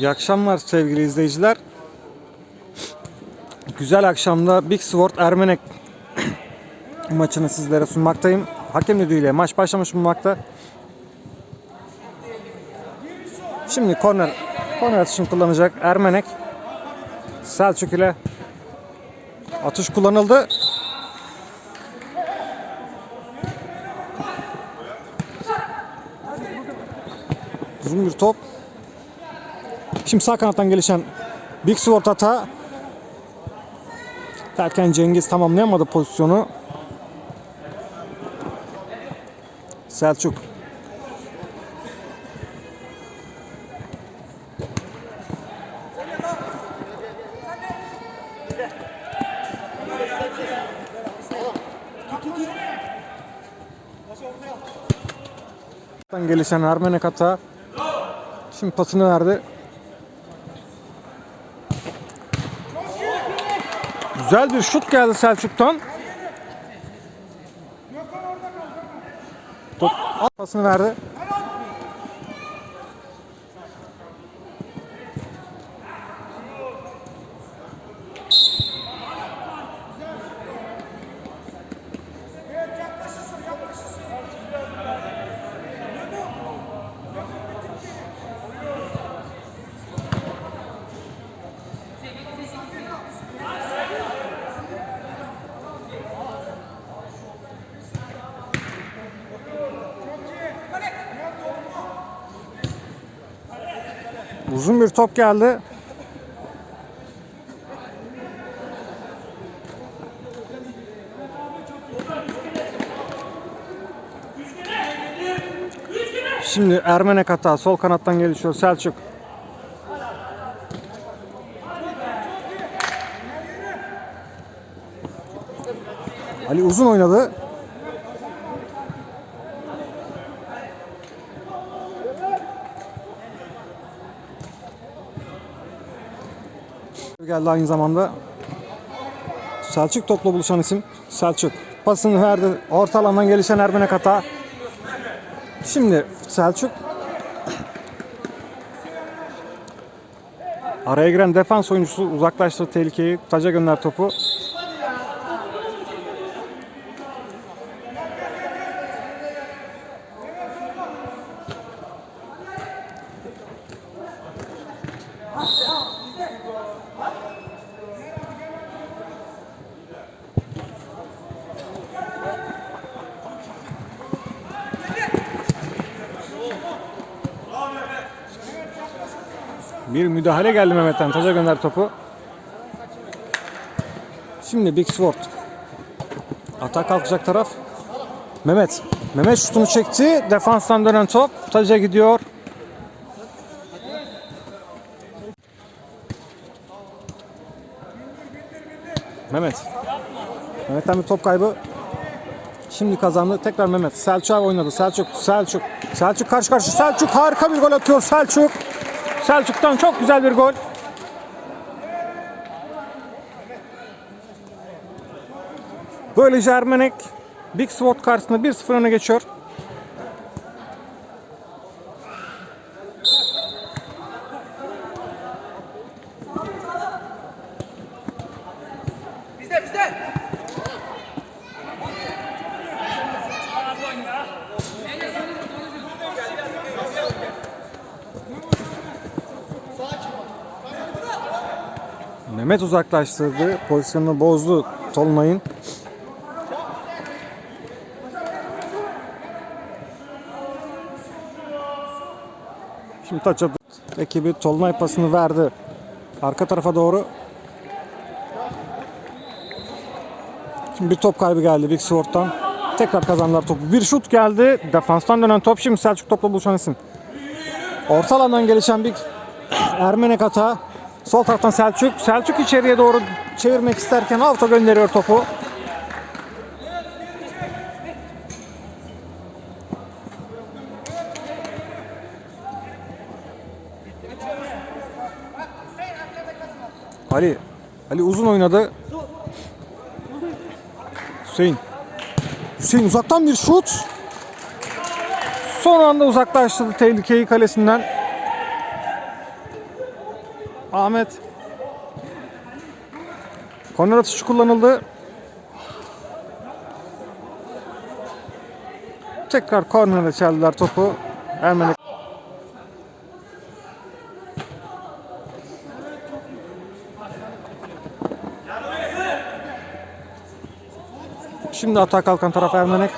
İyi akşamlar sevgili izleyiciler. Güzel akşamda Big Sword Ermenek maçını sizlere sunmaktayım. Hakem düdüğüyle maç başlamış bulunmakta. Şimdi korner, korner atışını kullanacak Ermenek. Selçuk ile atış kullanıldı. Uzun bir top. Şimdi sağ kanattan gelişen Big Sword hata. Derken Cengiz tamamlayamadı pozisyonu. Selçuk. gelişen Ermenek hata. Şimdi pasını verdi. Güzel bir şut geldi Selçuk'tan. Top pasını verdi. Uzun bir top geldi. Şimdi Ermenek hata sol kanattan gelişiyor Selçuk. Ali uzun oynadı. Geldi aynı zamanda. Selçuk topla buluşan isim Selçuk. Pasını verdi. Orta alandan gelişen Ermenek hata. Şimdi Selçuk Araya giren defans oyuncusu uzaklaştırdı tehlikeyi. Taca gönder topu. Bir müdahale geldi Mehmet'ten. Taca gönder topu. Şimdi Big Sword. Atak kalkacak taraf. Mehmet. Mehmet şutunu çekti. Defanstan dönen top. Taca gidiyor. Mehmet. Mehmet'ten bir top kaybı. Şimdi kazandı. Tekrar Mehmet. Selçuk oynadı. Selçuk. Selçuk. Selçuk karşı karşı. Selçuk harika bir gol atıyor. Selçuk. Selçuk'tan çok güzel bir gol. Böylece Ermenek Big Sword karşısında 1-0 öne geçiyor. Uzaklaştırdı. Pozisyonunu bozdu Tolunay'ın. Şimdi taç ekibi Tolunay pasını verdi. Arka tarafa doğru. Şimdi bir top kaybı geldi Big Sword'dan. Tekrar kazandılar topu. Bir şut geldi. Defanstan dönen top şimdi Selçuk topla buluşan isim. Orta alandan gelişen bir Ermenek hata. Sol taraftan Selçuk. Selçuk içeriye doğru çevirmek isterken alta gönderiyor topu. Ali. Ali uzun oynadı. Hüseyin. Hüseyin uzaktan bir şut. Son anda uzaklaştırdı tehlikeyi kalesinden. Ahmet. Korner atışı kullanıldı. Tekrar kornere çeldiler topu. Ermenek Şimdi atağa kalkan taraf Ermenek.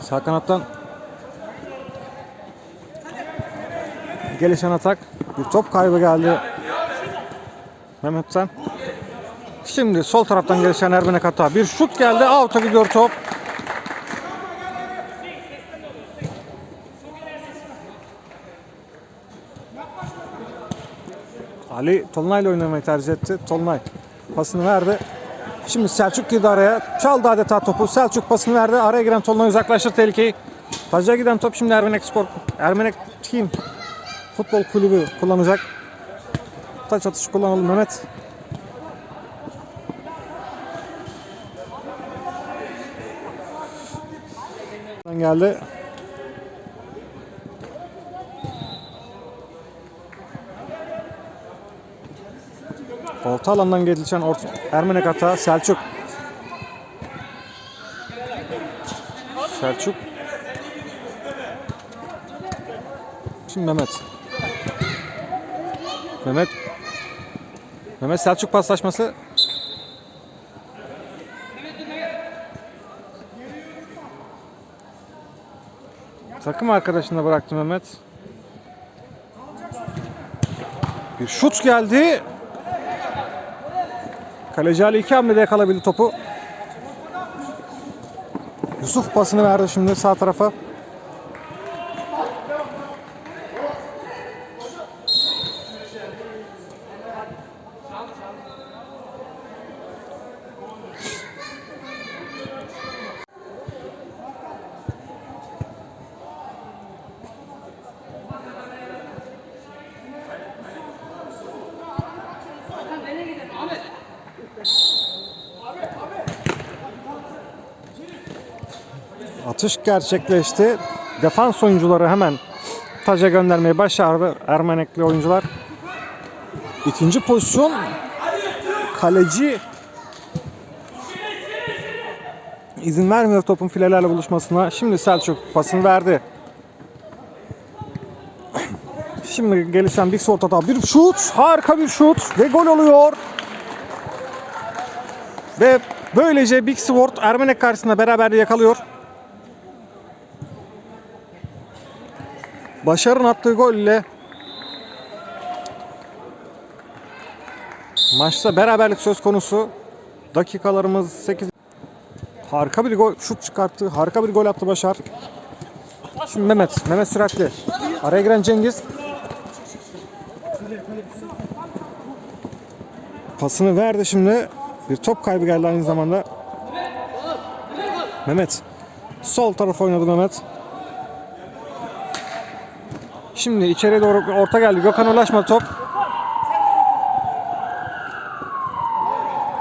Sağ kanattan gelişen atak. Bir top kaybı geldi. Mehmet'ten. Şimdi sol taraftan gelişen Ermenek hata. Bir şut geldi. Out'a gidiyor top. Ali Tolunay ile oynamayı tercih etti. Tolunay pasını verdi. Şimdi Selçuk girdi araya. Çaldı adeta topu. Selçuk pasını verdi. Araya giren Tolunay uzaklaştır tehlikeyi. Taca giden top şimdi Ermenek Spor. Ermenek Team Futbol Kulübü kullanacak. Taç atışı kullanıldı Mehmet. geldi. Orta alandan gelişen orta, Ermenek Selçuk. Selçuk. Şimdi Mehmet. Mehmet. Mehmet Selçuk paslaşması. Takım arkadaşına bıraktı Mehmet. Bir şut geldi. Kaleci Ali iki hamlede yakalabildi topu. Yusuf pasını verdi şimdi sağ tarafa. Atış gerçekleşti. Defans oyuncuları hemen taca göndermeyi başardı Ermenekli oyuncular. İkinci pozisyon kaleci izin vermiyor topun filelerle buluşmasına. Şimdi Selçuk pasını verdi. Şimdi gelişen bir ortada bir şut, harika bir şut ve gol oluyor. Ve böylece Big Sword Ermenek karşısında beraberliği yakalıyor. Başar'ın attığı gol ile maçta beraberlik söz konusu. Dakikalarımız 8. Harika bir gol şut çıkarttı. Harika bir gol attı Başar. Şimdi Mehmet. Mehmet süratli. Araya giren Cengiz. Pasını verdi şimdi. Bir top kaybı geldi aynı zamanda. Mehmet. Sol tarafa oynadı Mehmet. Şimdi içeriye doğru orta geldi. Gökhan ulaşmadı top.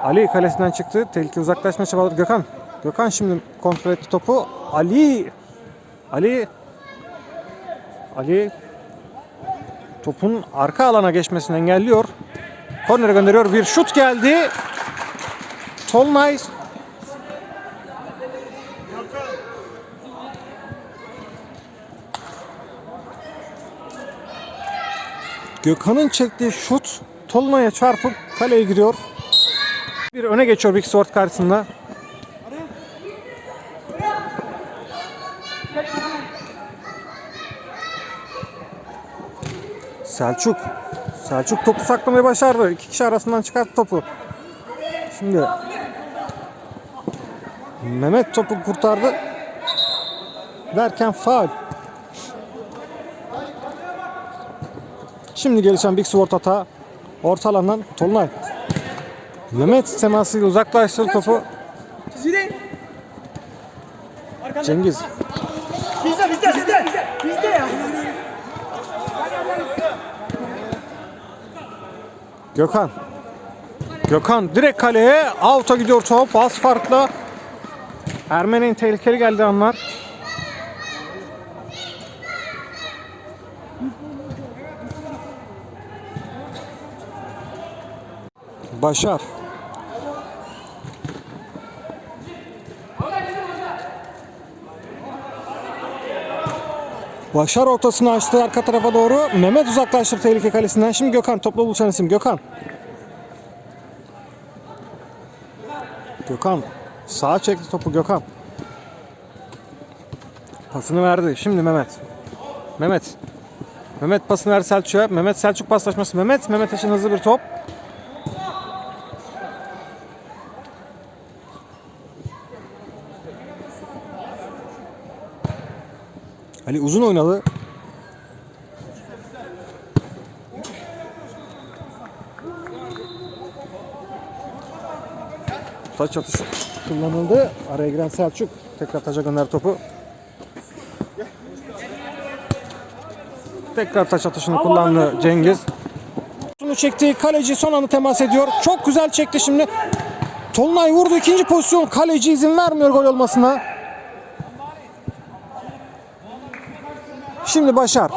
Ali kalesinden çıktı. Tehlike uzaklaşma çabaladı. Gökhan. Gökhan şimdi kontrol etti topu. Ali. Ali. Ali. Topun arka alana geçmesini engelliyor. Kornere gönderiyor. Bir şut geldi. Tolunay Gökhan'ın çektiği şut Tolunay'a çarpıp kaleye giriyor. Bir öne geçiyor Big Sword karşısında. Selçuk. Selçuk topu saklamayı başardı. İki kişi arasından çıkarttı topu. Şimdi Mehmet topu kurtardı. Derken faul. Şimdi gelişen Big Sword hata. Orta alandan Tolunay. Mehmet temasıyla uzaklaştırdı topu. Cengiz. Bizde bizde bizde. Bizde ya. Gökhan. Gökhan direkt kaleye. Out'a gidiyor top. Az farkla. Ermeni'nin tehlikeli geldi anlar. Başar. Başar ortasını açtı arka tarafa doğru. Mehmet uzaklaştırdı tehlike kalesinden. Şimdi Gökhan topla buluşan isim Gökhan. Gökhan sağa çekti topu Gökhan. Pasını verdi. Şimdi Mehmet. Mehmet. Mehmet pasını verdi Selçuk'a. Mehmet Selçuk paslaşması. Mehmet. Mehmet için hızlı bir top. Ali uzun oynadı. Taç atışı kullanıldı. Araya giren Selçuk tekrar taca gönder topu. Tekrar taç atışını kullandı Cengiz. Şunu çekti. Kaleci son anda temas ediyor. Çok güzel çekti şimdi. Tolunay vurdu ikinci pozisyon. Kaleci izin vermiyor gol olmasına. Şimdi Başar.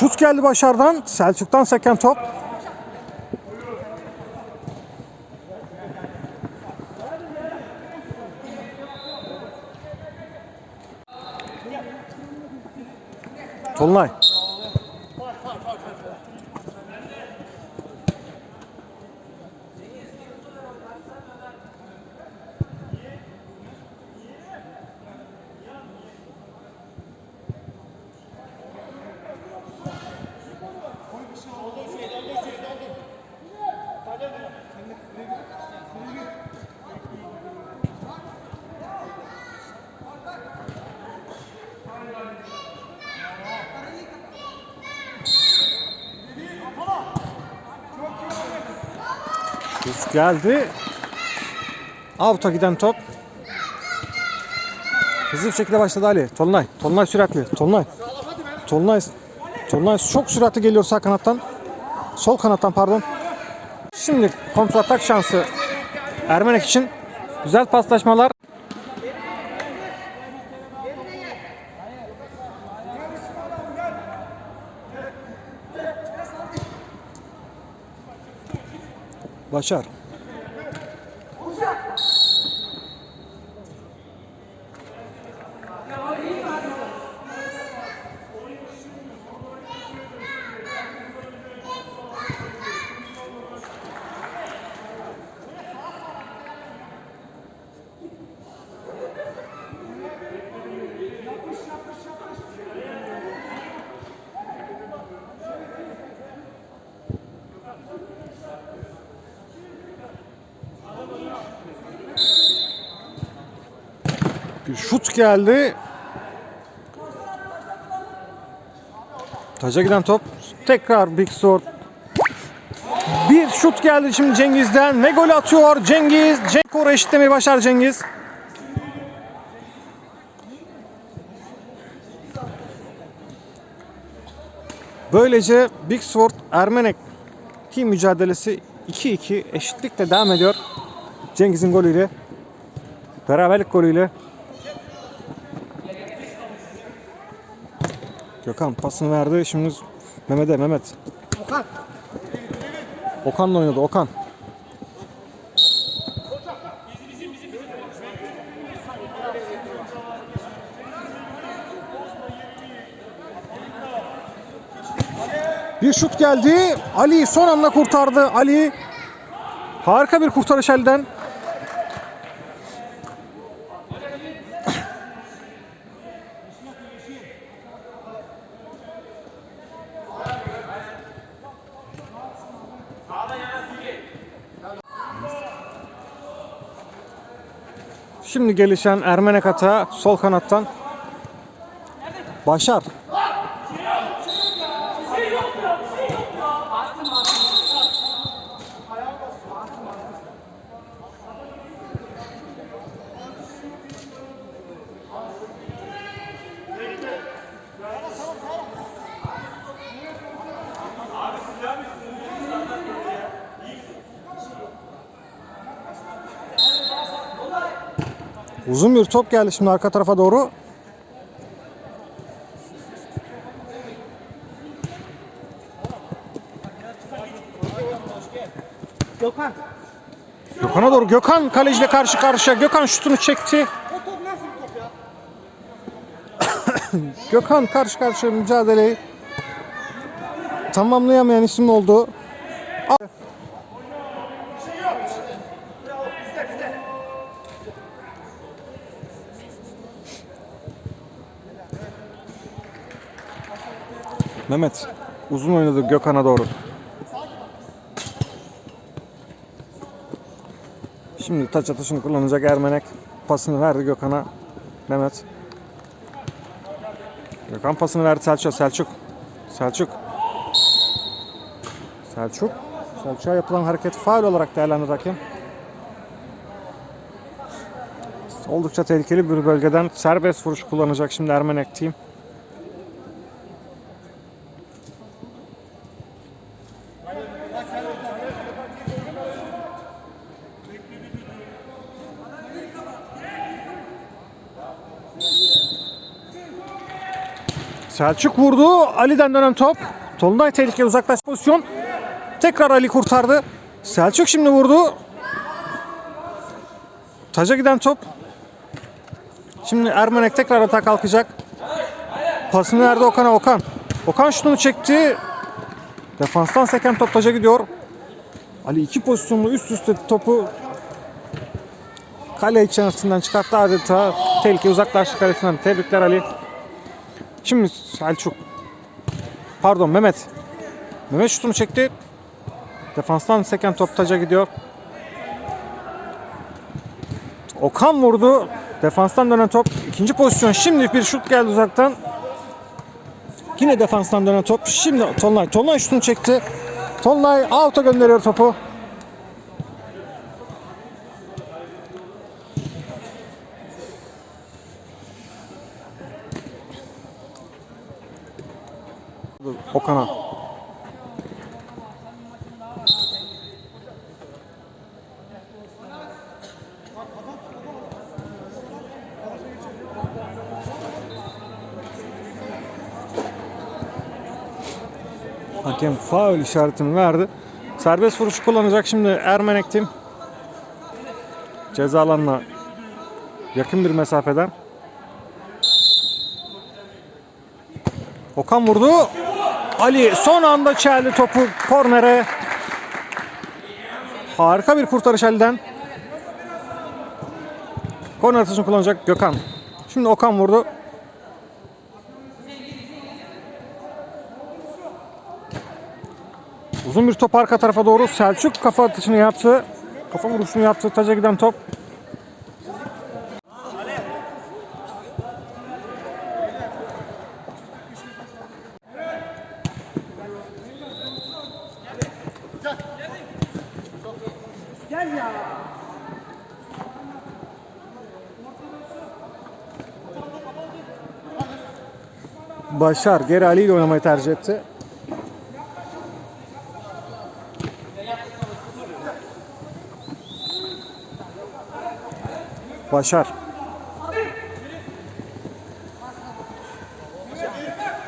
Şut geldi Başar'dan. Selçuk'tan seken top. Tolunay. Şut geldi. Out'a giden top. Hızlı bir şekilde başladı Ali. Tolunay. Tolunay süratli. Tolunay. Tolunay. Tolunay çok süratli geliyor sağ kanattan. Sol kanattan pardon. Şimdi kontratak şansı Ermenek için. Güzel paslaşmalar. Başar. Bir şut geldi. Taca giden top. Tekrar Big Sword. Bir şut geldi şimdi Cengiz'den ve gol atıyor Cengiz. Cenk eşitlemeyi başar Cengiz. Böylece Big Sword Ermenek team mücadelesi 2-2 eşitlikle devam ediyor. Cengiz'in golüyle. Beraberlik golüyle. Gökhan pasını verdi. Şimdi Mehmet'e Mehmet. Okan. Okan'la oynadı Okan. Bir şut geldi. Ali son anda kurtardı. Ali harika bir kurtarış elden. Şimdi gelişen Ermenek hata sol kanattan. Başar. Uzun bir top geldi şimdi arka tarafa doğru. Gökhan. Gökhan'a doğru. Gökhan kaleciyle karşı karşıya. Gökhan şutunu çekti. Gökhan karşı karşıya mücadeleyi tamamlayamayan isim oldu. Mehmet uzun oynadı Gökhan'a doğru. Şimdi taç atışını kullanacak Ermenek. Pasını verdi Gökhan'a. Mehmet. Gökhan pasını verdi Selçuk. Selçuk. Selçuk. Selçuk. Selçuk'a yapılan hareket faul olarak değerlendirdi hakem. Oldukça tehlikeli bir bölgeden serbest vuruş kullanacak şimdi Ermenek team. Selçuk vurdu. Ali'den dönen top. Tolunay tehlikeli uzaklaş pozisyon. Tekrar Ali kurtardı. Selçuk şimdi vurdu. Taca giden top. Şimdi Ermenek tekrar atağa kalkacak. Pasını verdi Okan'a Okan. Okan şutunu çekti. Defanstan seken top taca gidiyor. Ali iki pozisyonlu üst üste topu kale içerisinden çıkarttı adeta. Tehlike uzaklaştı kalesinden. Tebrikler Ali. Şimdi Selçuk. Pardon Mehmet. Mehmet şutunu çekti. Defanstan seken top taca gidiyor. Okan vurdu. Defanstan dönen top. İkinci pozisyon. Şimdi bir şut geldi uzaktan. Yine defanstan dönen top. Şimdi Tolunay. Tolunay şutunu çekti. Tolunay out'a gönderiyor topu. Okan'a. Hakem faul işaretini verdi. Serbest vuruş kullanacak şimdi Ermenek tim. Ceza alanına yakın bir mesafeden. Okan vurdu. Ali son anda çeldi topu kornere. Harika bir kurtarış Ali'den. Korner atışını kullanacak Gökhan. Şimdi Okan vurdu. Uzun bir top arka tarafa doğru. Selçuk kafa atışını yaptı. Kafa vuruşunu yaptı. Taca giden top. Başar geri Ali ile oynamayı tercih etti. Başar.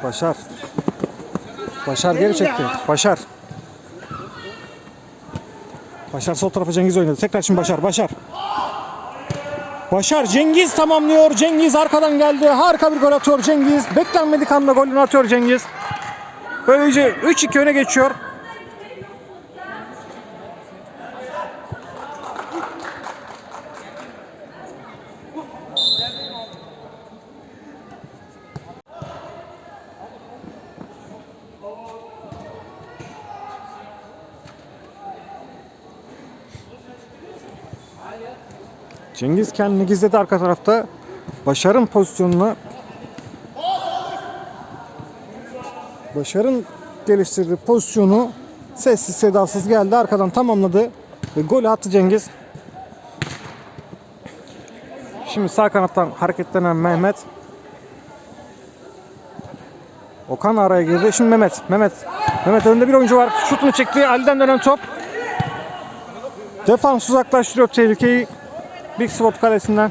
Başar. Başar geri çekti. Başar. Başar sol tarafa Cengiz oynadı. Tekrar şimdi Başar. Başar. Başar Cengiz tamamlıyor. Cengiz arkadan geldi. Harika bir gol atıyor Cengiz. Beklenmedik anda golünü atıyor Cengiz. Böylece 3-2 öne geçiyor. Cengiz kendini gizledi arka tarafta. Başar'ın pozisyonuna Başar'ın geliştirdiği pozisyonu sessiz sedasız geldi. Arkadan tamamladı ve golü attı Cengiz. Şimdi sağ kanattan hareketlenen Mehmet. Okan araya girdi. Şimdi Mehmet. Mehmet. Mehmet önünde bir oyuncu var. Şutunu çekti. Ali'den dönen top. Defans uzaklaştırıyor tehlikeyi. Big Spot kalesinden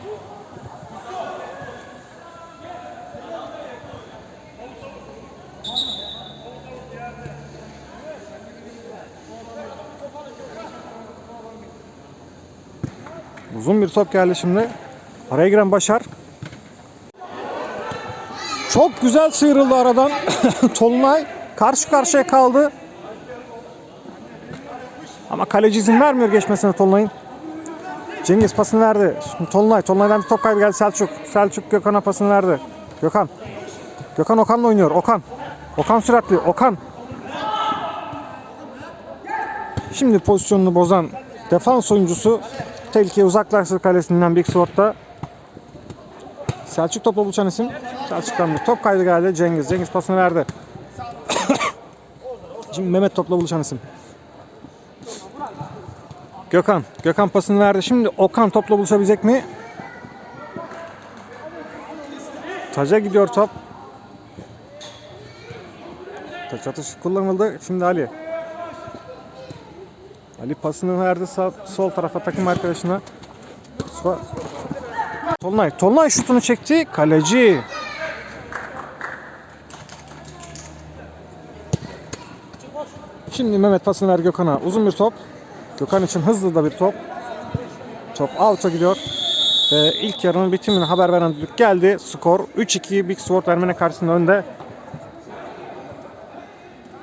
Uzun bir top geldi şimdi. Araya giren Başar. Çok güzel sıyrıldı aradan. Tolunay karşı karşıya kaldı. Ama kaleci izin vermiyor geçmesine Tolunay'ın. Cengiz pasını verdi. Şimdi Tolunay. Tolunay'dan bir top kaybı geldi Selçuk. Selçuk Gökhan'a pasını verdi. Gökhan. Gökhan Okan'la oynuyor. Okan. Okan süratli. Okan. Şimdi pozisyonunu bozan defans oyuncusu tehlikeye uzaklaştı kalesinden Big Sword'da. Selçuk topla buluşan isim. Selçuk'tan bir top kaydı geldi Cengiz. Cengiz pasını verdi. Şimdi Mehmet topla buluşan isim. Gökhan. Gökhan pasını verdi. Şimdi Okan topla buluşabilecek mi? Taca gidiyor top. Taç atışı kullanıldı. Şimdi Ali. Ali pasını verdi sağ, sol tarafa takım arkadaşına. Sol- Tolunay. Tolunay şutunu çekti. Kaleci. Şimdi Mehmet pasını ver Gökhan'a. Uzun bir top. Gökhan için hızlı da bir top. Top out'a gidiyor. Ve ilk yarının bitimini haber veren düdük geldi. Skor 3-2 Big Sword Ermeni karşısında önde.